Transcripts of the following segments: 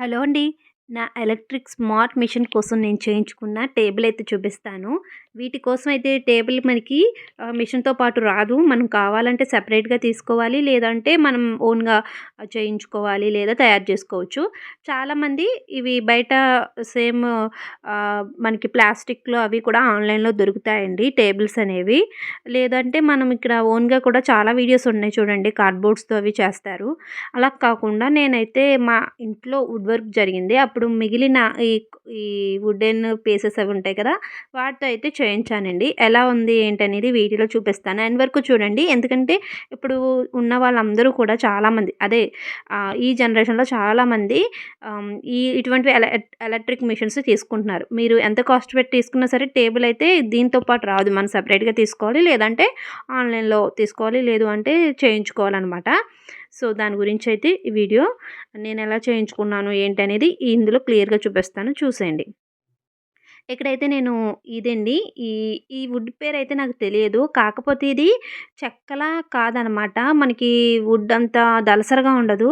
Hello అండి. నా electric smart machine కోసం నేను చేయించుకున్న టేబుల్ అయితే చూపిస్తాను. వీటి కోసం అయితే టేబుల్ మనకి మిషన్తో పాటు రాదు. మనం కావాలంటే సపరేట్గా తీసుకోవాలి. లేదంటే మనం ఓన్గా చేయించుకోవాలి లేదా తయారు చేసుకోవచ్చు. చాలామంది ఇవి బయట సేమ్ మనకి ప్లాస్టిక్లో అవి కూడా ఆన్లైన్లో దొరుకుతాయండి టేబుల్స్ అనేవి. లేదంటే మనం ఇక్కడ ఓన్గా కూడా చాలా వీడియోస్ ఉన్నాయి చూడండి కార్డ్బోర్డ్స్తో అవి చేస్తారు. అలా కాకుండా నేనైతే మా ఇంట్లో వుడ్ వర్క్ జరిగింది. అప్పుడు మిగిలిన ఈ ఈ వుడెన్ పీసెస్ అవి ఉంటాయి కదా వాటితో అయితే చేయించానండి ఎలా ఉంది ఏంటనేది వీడియోలో చూపిస్తాను. అండ్ వరకు చూడండి. ఎందుకంటే ఇప్పుడు ఉన్న వాళ్ళందరూ కూడా చాలామంది అదే ఈ జనరేషన్లో చాలామంది ఈ ఇటువంటి ఎలక్ట్రిక్ మిషన్స్ తీసుకుంటున్నారు. మీరు ఎంత కాస్ట్ పెట్టి తీసుకున్నా సరే టేబుల్ అయితే దీంతో పాటు రాదు. మనం సపరేట్గా తీసుకోవాలి లేదంటే ఆన్లైన్లో తీసుకోవాలి లేదు అంటే చేయించుకోవాలన్నమాట. సో దాని గురించి అయితే ఈ వీడియో నేను ఎలా చేయించుకున్నాను ఏంటి అనేది ఇందులో క్లియర్గా చూపిస్తాను. చూసేయండి. ఇక్కడైతే నేను ఇదండి. ఈ ఈ వుడ్ పేరు అయితే నాకు తెలియదు. కాకపోతే ఇది చెక్కలా కాదనమాట. మనకి వుడ్ అంత దలసరగా ఉండదు.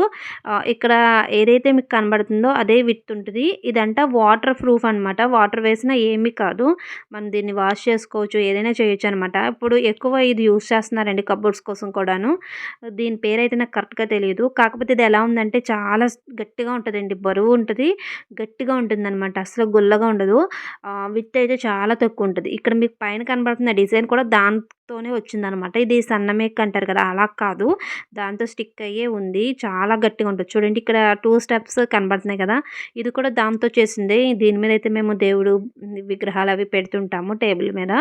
ఇక్కడ ఏదైతే మీకు కనబడుతుందో అదే విత్ ఉంటుంది. ఇదంట వాటర్ ప్రూఫ్ అనమాట. వాటర్ వేసినా ఏమీ కాదు. మనం దీన్ని వాష్ చేసుకోవచ్చు ఏదైనా చేయొచ్చు అనమాట. ఇప్పుడు ఎక్కువ ఇది యూస్ చేస్తున్నారండి కబోర్డ్స్ కోసం కూడాను. దీని పేరు అయితే నాకు కరెక్ట్గా తెలియదు కాకపోతే ఇది ఎలా ఉందంటే చాలా గట్టిగా ఉంటుందండి. బరువు ఉంటుంది. గట్టిగా ఉంటుందన్నమాట అసలు గుల్లగా ఉండదు. విత్ అయితే చాలా తక్కువ ఉంటుంది. ఇక్కడ మీకు పైన కనబడుతున్న డిజైన్ కూడా దాని తోనే వచ్చిందనమాట. ఇది సన్నమేక్ అంటారు కదా అలా కాదు. దాంతో స్టిక్ అయ్యే ఉంది. చాలా గట్టిగా ఉంటుంది. చూడండి ఇక్కడ టూ స్టెప్స్ కనబడుతున్నాయి కదా. ఇది కూడా దాంతో చేసింది. దీని మీద అయితే మేము దేవుడు విగ్రహాలు అవి పెడుతుంటాము టేబుల్ మీద.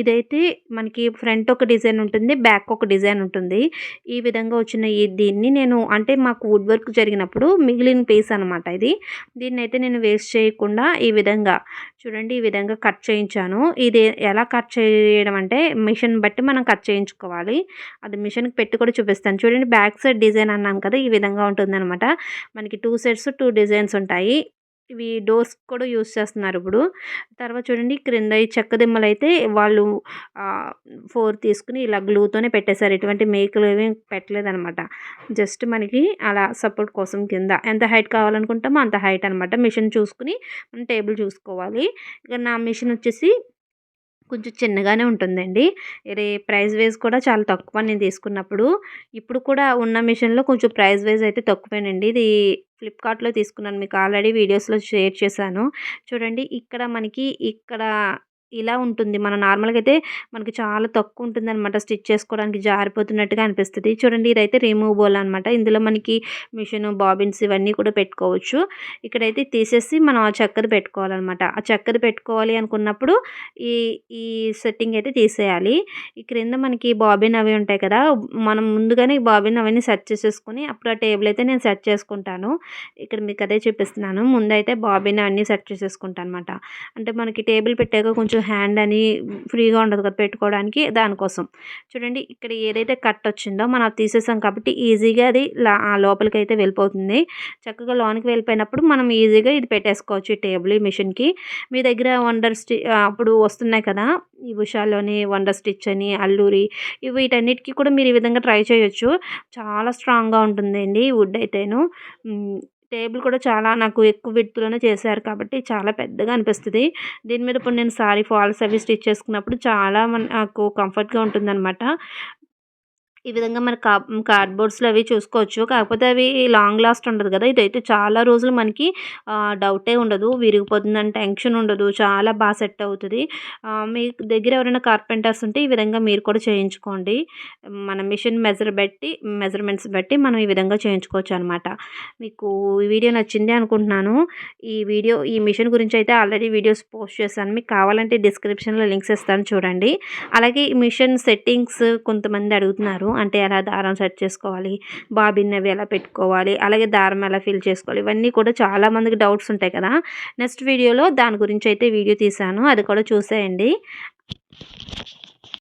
ఇదైతే మనకి ఫ్రంట్ ఒక డిజైన్ ఉంటుంది బ్యాక్ ఒక డిజైన్ ఉంటుంది. ఈ విధంగా వచ్చిన ఈ దీన్ని నేను అంటే మాకు వుడ్ వర్క్ జరిగినప్పుడు మిగిలిన పీస్ అనమాట ఇది. దీన్ని అయితే నేను వేస్ట్ చేయకుండా ఈ విధంగా చూడండి ఈ విధంగా కట్ చేయించాను. ఇది ఎలా కట్ చేయడం అంటే మిషన్ బట్టి మనం కట్ చేయించుకోవాలి. అది మిషన్కి పెట్టి కూడా చూపిస్తాను. చూడండి బ్యాక్ సైడ్ డిజైన్ అన్నాం కదా ఈ విధంగా ఉంటుందన్నమాట. మనకి టూ సెట్స్ టూ డిజైన్స్ ఉంటాయి. ఇవి డోర్స్ కూడా యూస్ చేస్తున్నారు ఇప్పుడు. తర్వాత చూడండి క్రింద ఈ చెక్క దిమ్మలు అయితే వాళ్ళు ఫోర్ తీసుకుని ఇలా గ్లూతోనే పెట్టేశారు. ఎటువంటి మేకలు ఏమీ పెట్టలేదనమాట. జస్ట్ మనకి అలా సపోర్ట్ కోసం కింద. ఎంత హైట్ కావాలనుకుంటామో అంత హైట్ అనమాట. మిషన్ చూసుకుని మనం టేబుల్ చూసుకోవాలి. ఇక నా మిషన్ వచ్చేసి కొంచెం చిన్నగానే ఉంటుందండి. ఇది ప్రైస్ వైజ్ కూడా చాలా తక్కువ నేను తీసుకున్నప్పుడు. ఇప్పుడు కూడా ఉన్న మిషన్లో కొంచెం ప్రైస్ వైజ్ అయితే తక్కువేనండి. ఇది ఫ్లిప్కార్ట్లో తీసుకున్నాను. మీకు ఆల్రెడీ వీడియోస్లో షేర్ చేశాను. చూడండి ఇక్కడ మనకి ఇక్కడ ఇలా ఉంటుంది. మనం నార్మల్గా అయితే మనకి చాలా తక్కువ ఉంటుంది అనమాట స్టిచ్ చేసుకోవడానికి జారిపోతున్నట్టుగా అనిపిస్తుంది. చూడండి ఇదైతే రిమూవబుల్ అనమాట ఇందులో మనకి మిషన్ బాబిన్స్ ఇవన్నీ కూడా పెట్టుకోవచ్చు. ఇక్కడైతే తీసేసి మనం ఆ చక్కది పెట్టుకోవాలన్నమాట. ఆ చక్కది పెట్టుకోవాలి అనుకున్నప్పుడు ఈ ఈ సెట్టింగ్ అయితే తీసేయాలి. ఈ క్రింద మనకి బాబిన్ అవి ఉంటాయి కదా మనం ముందుగానే బాబిన్ అవన్నీ సెట్ చేసేసుకొని అప్పుడు ఆ టేబుల్ అయితే నేను సెట్ చేసుకుంటాను. ఇక్కడ మీకు అదే చూపిస్తున్నాను. ముందైతే బాబిన్ అన్నీ సెట్ చేసేసుకుంటాను అనమాట అంటే మనకి టేబుల్ పెట్టాక కొంచెం హ్యాండ్ అని ఫ్రీగా ఉండదు కదా పెట్టుకోవడానికి దానికోసం. చూడండి ఇక్కడ ఏదైతే కట్ వచ్చిందో మనం తీసేసాం కాబట్టి ఈజీగా అది లోపలికి అయితే వెళ్ళిపోతుంది. చక్కగా లోనికి వెళ్ళిపోయినప్పుడు మనం ఈజీగా ఇది పెట్టేసుకోవచ్చు ఈ టేబుల్ ఈ మిషన్కి. మీ దగ్గర వండర్ స్టి అప్పుడు వస్తున్నాయి కదా ఈ ఉషాలోని వండర్ స్టిచ్ అని అల్లూరి వీటన్నిటికీ కూడా మీరు ఈ విధంగా ట్రై చేయొచ్చు. చాలా స్ట్రాంగ్గా ఉంటుందండి వుడ్ అయితేను. టేబుల్ కూడా చాలా నాకు ఎక్కువ విడుతులోనే చేశారు కాబట్టి చాలా పెద్దగా అనిపిస్తుంది. దీని మీద ఇప్పుడు నేను సారీ ఫాల్స్ అవి స్టిచ్ చేసుకున్నప్పుడు చాలా నాకు కంఫర్ట్గా ఉంటుందన్నమాట. ఈ విధంగా మన కా కార్డ్బోర్డ్స్లో అవి చూసుకోవచ్చు. కాకపోతే అవి లాంగ్ లాస్ట్ ఉండదు కదా. ఇదైతే చాలా రోజులు మనకి డౌటే ఉండదు. విరిగిపోతుందని టెన్షన్ ఉండదు. చాలా బాగా సెట్ అవుతుంది. మీ దగ్గర ఎవరైనా కార్పెంటర్స్ ఉంటే ఈ విధంగా మీరు కూడా చేయించుకోండి. మన మిషన్ మెజర్ బట్టి మెజర్మెంట్స్ బట్టి మనం ఈ విధంగా చేయించుకోవచ్చు అనమాట మీకు ఈ వీడియో నచ్చింది అనుకుంటున్నాను. ఈ వీడియో ఈ మిషన్ గురించి అయితే ఆల్రెడీ వీడియోస్ పోస్ట్ చేశాను. మీకు కావాలంటే డిస్క్రిప్షన్లో లింక్స్ ఇస్తాను చూడండి. అలాగే ఈ మిషన్ సెట్టింగ్స్ కొంతమంది అడుగుతున్నారు. అంటే ఎలా దారం సెట్ చేసుకోవాలి బాబిన్ అవి ఎలా పెట్టుకోవాలి అలాగే దారం ఎలా ఫిల్ చేసుకోవాలి ఇవన్నీ కూడా చాలామందికి డౌట్స్ ఉంటాయి కదా. నెక్స్ట్ వీడియోలో దాని గురించి అయితే వీడియో తీశాను అది కూడా చూసేయండి.